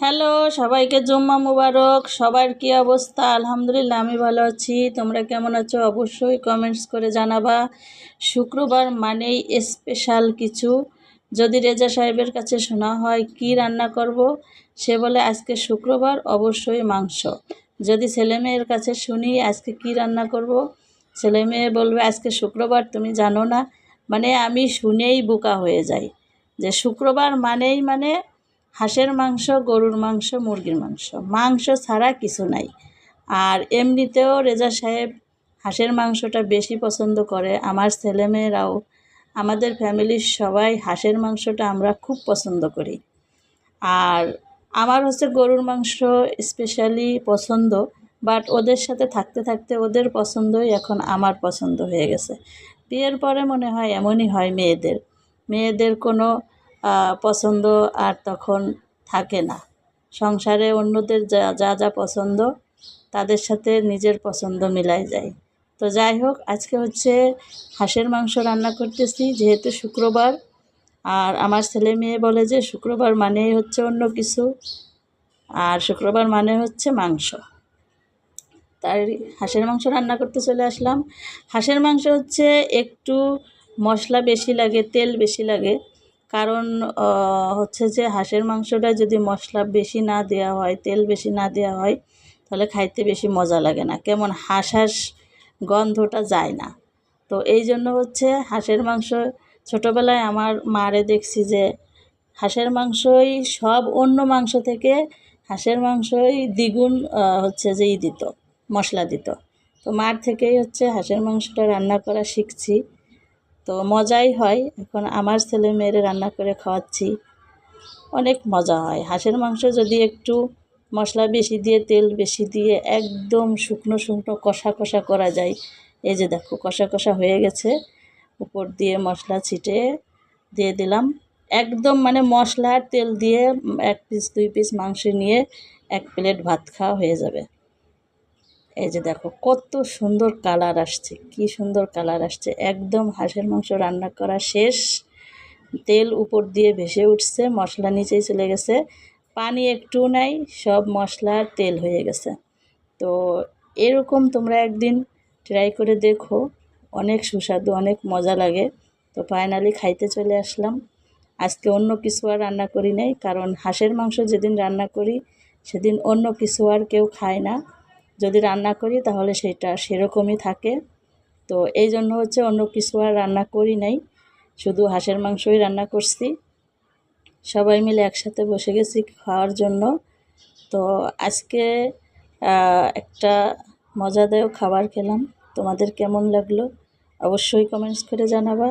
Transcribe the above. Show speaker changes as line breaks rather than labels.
Hello, সবাইকে জুম্মা মুবারক। সবার কি অবস্থা? আলহামদুলিল্লাহ, আমি ভালো আছি। তোমরা কেমন আছো? অবশ্যই কমেন্টস করে জানাবা। শুক্রবার মানেই স্পেশাল কিছু। যদি রেজা সাহেবের কাছে শোনা হয়, কি রান্না করব? সে বলে, আজকে শুক্রবার, অবশ্যই মাংস। যদি ছেলে মেয়ের কাছে শুনি, আজকে কি রান্না করব? ছেলে মেয়ে বলবে, আজকে শুক্রবার, তুমি জানো না। মানে আমি শুনেই বোকা হয়ে যাই। যে শুক্রবার মানেই মানে হাঁসের মাংস, গরুর মাংস, মুরগির মাংস। মাংস ছাড়া কিছু নাই। আর এমনিতেও রেজা সাহেব হাঁসের মাংসটা বেশি পছন্দ করে। আমার ছেলেমেয়েরাও। আমাদের ফ্যামিলির সবাই হাঁসের মাংসটা আমরা খুব পছন্দ করি। আর আমার হচ্ছে গরুর মাংস স্পেশালি পছন্দ বাট ওদের সাথে থাকতে থাকতে ওদের পছন্দই এখন আমার পছন্দ হয়ে গেছে। বিয়ের পরে মনে হয় এমনই হয় মেয়েদের। মেয়েদের কোনো পছন্দ আর তখন থাকে না। সংসারে অন্যদের যা যা যা পছন্দ, তাদের সাথে নিজের পছন্দ মিলাই যায়। তো যাই হোক, আজকে হচ্ছে হাঁসের মাংস রান্না করতেছি, যেহেতু শুক্রবার। আর আমার ছেলে মেয়ে বলে যে শুক্রবার মানেই হচ্ছে অন্য কিছু, আর শুক্রবার মানে হচ্ছে মাংস। তাই হাঁসের মাংস রান্না করতে চলে আসলাম। হাঁসের মাংস হচ্ছে একটু মশলা বেশি লাগে, তেল বেশি লাগে কারণ হচ্ছে যে হাঁসের মাংসটা যদি মশলা বেশি না দেওয়া হয়, তেল বেশি না দেওয়া হয়, তাহলে খাইতে বেশি মজা লাগে না। কেমন হাঁস হাঁস গন্ধটা যায় না। তো এই জন্য হচ্ছে হাঁসের মাংস, ছোটোবেলায় আমার মারে দেখছি যে হাঁসের মাংসই সব অন্য মাংস থেকে হাঁসের মাংসই দ্বিগুণ হচ্ছে যে ই দিত, মশলা দিত। তো মার থেকেই হচ্ছে হাঁসের মাংসটা রান্না করা শিখছি। তো মজাই হয়। এখন আমার ছেলে মেয়েরে রান্না করে খাওয়াচ্ছি। অনেক মজা হয়। হাঁসের মাংস যদি একটু মশলা বেশি দিয়ে, তেল বেশি দিয়ে একদম শুকনো শুকনো কষা কষা করা যায়। এই যে দেখো, কষা কষা হয়ে গেছে। উপর দিয়ে মশলা ছিটে দিয়ে দিলাম। একদম মানে মশলা তেল দিয়ে এক পিস দুই পিস মাংস নিয়ে এক প্লেট ভাত খাওয়া হয়ে যাবে। এই যে দেখো, কত সুন্দর কালার আসছে, কি সুন্দর কালার আসছে। একদম হাঁসের মাংস রান্না করা শেষ। তেল উপর দিয়ে ভেসে উঠছে, মশলা নিচেই চলে গেছে। পানি একটু নাই, সব মশলার তেল হয়ে গেছে। তো এরকম তোমরা একদিন ট্রাই করে দেখো, অনেক সুস্বাদু, অনেক মজা লাগে। তো ফাইনালি খাইতে চলে আসলাম। আজকে অন্য কিছু আর রান্না করি নাই, কারণ হাঁসের মাংস যেদিন রান্না করি, সেদিন অন্য কিছু আর কেউ খায় না। যদি রান্না করি তাহলে সেটা সেরকমই থাকে। তো এই জন্য হচ্ছে অন্য কিছু আর রান্না করি নাই। শুধু হাঁসের মাংসই রান্না করছি। সবাই মিলে একসাথে বসে গেছি খাওয়ার জন্য। তো আজকে একটা মজাদায়ক খাবার খেলাম। তোমাদের কেমন লাগল? অবশ্যই কমেন্টস করে জানাবা।